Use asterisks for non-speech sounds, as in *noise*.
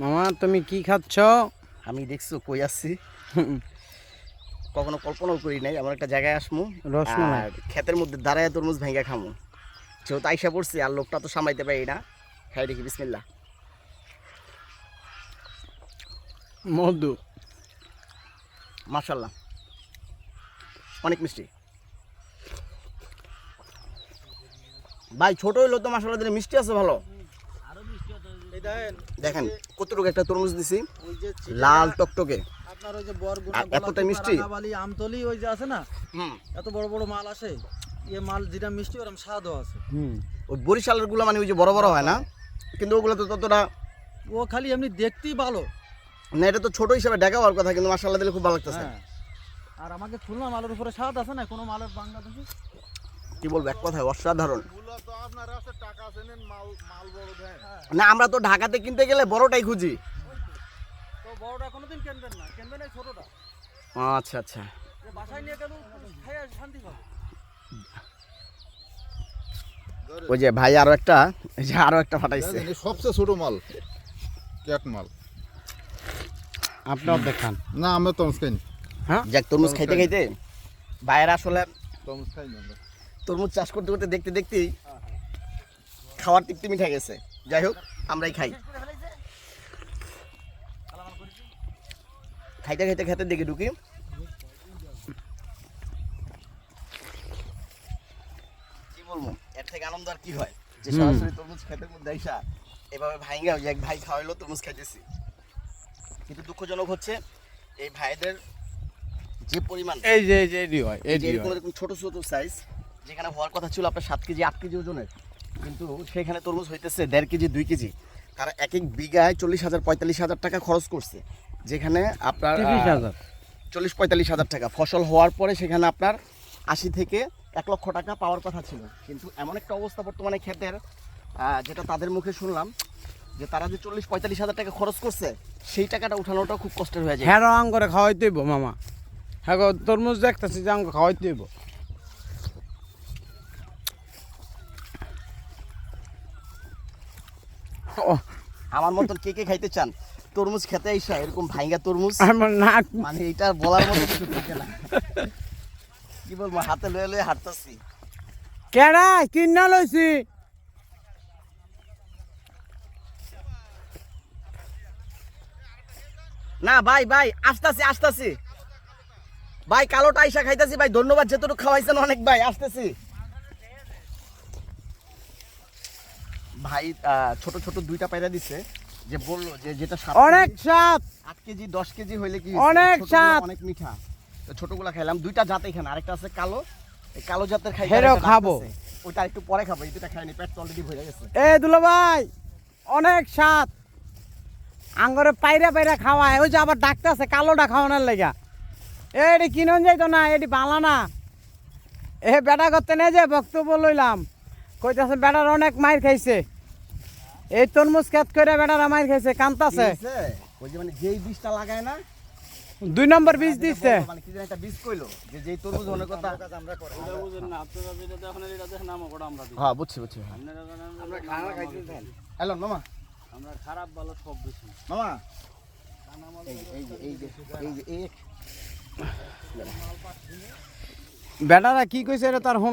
মামা তুমি কি খাচ্ছ? আমি দেখছ কই আসছি কখনো কল্পনাও করি নাই এমন একটা জায়গায় আসমু। রসমালাই। ক্ষেতের মধ্যে দাঁড়ায় তরমুজ ভেঙে খামু। যেহেতু আইসা পড়ছি আর লোকটা তো সামাইতে পারি না। খাই দেখি বিসমিল্লা মধু। মার্শাল্লাহ অনেক মিষ্টি। ভাই ছোট হইল তো মাসাল্লাহ দিলে মিষ্টি আছে ভালো। দেখেন কতটুকু একটা তরমুজ দিছি। লাল টকটকে। আপনার ওই যে বরগুনা এতটা মিষ্টি? আমতলি ওই যে আছে না? হুম। এত বড় বড় মাল আসে এ মাল যেটা মিষ্টি ওরকম স্বাদও আছে। হুম। ওই বরিশালেরগুলো মানে ওই যে বড় বড় হয় না? কিন্তু ওগুলো তো ততটা ও খালি এমনি দেখতেই ভালো। না এটা তো ছোট হিসাবে দেখা হওয়ার কথা কিন্তু মাসাল্লাহ দিলে খুব ভালো লাগতেছে। হ্যাঁ। আর আমাকে খুলনা মালের উপরে স্বাদ আছে না? কোনো মালের বাংলাদেশে কি বলব এক কথায় অসাধারণ। না আমরা তো ঢাকাতে কিনতে গেলে বড়টাই খুঁজি। তো। বড়টা কোনোদিন কিনবেন না কিনবেন এই ছোটটা। আচ্ছা আচ্ছা। বাসায় নিয়ে গেল খাই শান্তি পাবে। ওই যে ভাই আরও একটা এই যে আরও একটা ফাটাইছে সবচেয়ে ছোট মাল ক্যাট মাল। আপনার দেখান। না আমরা তরমুজ খাইনি। যাক তরমুজ খাইতে খাইতে। ভাইয়ের আসলে তরমুজ খাইনি আমরা। তরমুজ চাষ করতে করতে দেখতে দেখতেই খাওয়ার তৃপ্তি মিঠে গেছে। যাই হোক আমরাই খাই। খাইতে খাইতে খেতে দেখে ঢুকি। কি বলব এর থেকে আনন্দ আর কি হয়? যে সরাসরি তরমুজ খেতে মধ্যে আইসা এভাবে ভাইঙ্গা এক ভাই খাওয়াইলো তরমুজ খাইতেছি। কিন্তু দুঃখজনক হচ্ছে এই ভাইদের যে পরিমাণ এই যে এই এরকম ছোট ছোট সাইজ যেখানে হওয়ার কথা ছিল আপনার সাত কেজি আট কেজি ওজনের কিন্তু সেখানে তরমুজ হইতেছে দেড় কেজি দুই কেজি। তারা এক এক বিঘায় চল্লিশ হাজার পঁয়তাল্লিশ হাজার টাকা খরচ করছে। যেখানে আপনার চল্লিশ পঁয়তাল্লিশ হাজার টাকা। ফসল হওয়ার পরে সেখানে আপনার আশি থেকে এক লক্ষ টাকা পাওয়ার কথা ছিল। কিন্তু এমন একটা অবস্থা বর্তমানে ক্ষেতের যেটা তাদের মুখে শুনলাম যে তারা যে চল্লিশ পঁয়তাল্লিশ হাজার টাকা খরচ করছে সেই টাকাটা উঠানোটা খুব কষ্টের হয়ে যায়। হ্যাঁ আং করে খাওয়াইতে হইব মামা। হ্যাঁ তরমুজ দেখতেছি যে আঙ্গ খাওয়াইতে হইব ও, *laughs* আমার মতন কে কে খাইতে চান? তরমুজ খেতে আইসা এরকম ভাইঙ্গা তরমুজ? আমার নাক মানে এটা বলার মতো কিছু থাকে না। কি বলব হাতে লয়ে লয়ে হাঁটতেছি। কেডা কিনা লইছি। না ভাই ভাই আসতেছি আসতেছি। ভাই কালোটা আইসা খাইতেছি ভাই ধন্যবাদ যেতটুকু খাওয়াইছেন অনেক ভাই আসতেছি। ভাই ছোট ছোট দুইটা পায়রা দিছে যে বলল যে যেটা সাত অনেক স্বাদ! আট কেজি দশ কেজি হইলে কি অনেক স্বাদ। অনেক মিঠা। তো ছোটগুলা খাইলাম দুইটা জাত এখানে আরেকটা আছে কালো। এই কালো জাতের খাই খাব। ওইটা একটু পরে খাব এই দুটা খাইনি পেট অলরেডি ভরে গেছে। এ দুলো ভাই অনেক স্বাদ! আঙ্গরে পাইরা পাইরা খাওয়ায় ওই যে আবার ডাক্তার আছে কালোটা খাওয়ানোর লেগা। এটি কিনন যাইতো না এটি বালা না। এ বেটা করতে নেই যে বক্তব্য লইলাম। কইতাছে বেটার অনেক মাইর খাইছে। এই তরমুজ খেত করে বেটারা মাইর খাইছে কান্তাছে? ওই যে মানে যেই বীজটা লাগায় না দুই নম্বর বীজ দিচ্ছে মানে কি জানি একটা বীজ কইলো যে যেই তরমুজ হনের কথা হ্যাঁ বুঝছি বুঝছি। হ্যালো মামা। আমরা খারাপ ভালো সব বেশি মামা। বেটারা কি কইছে এটা তার হন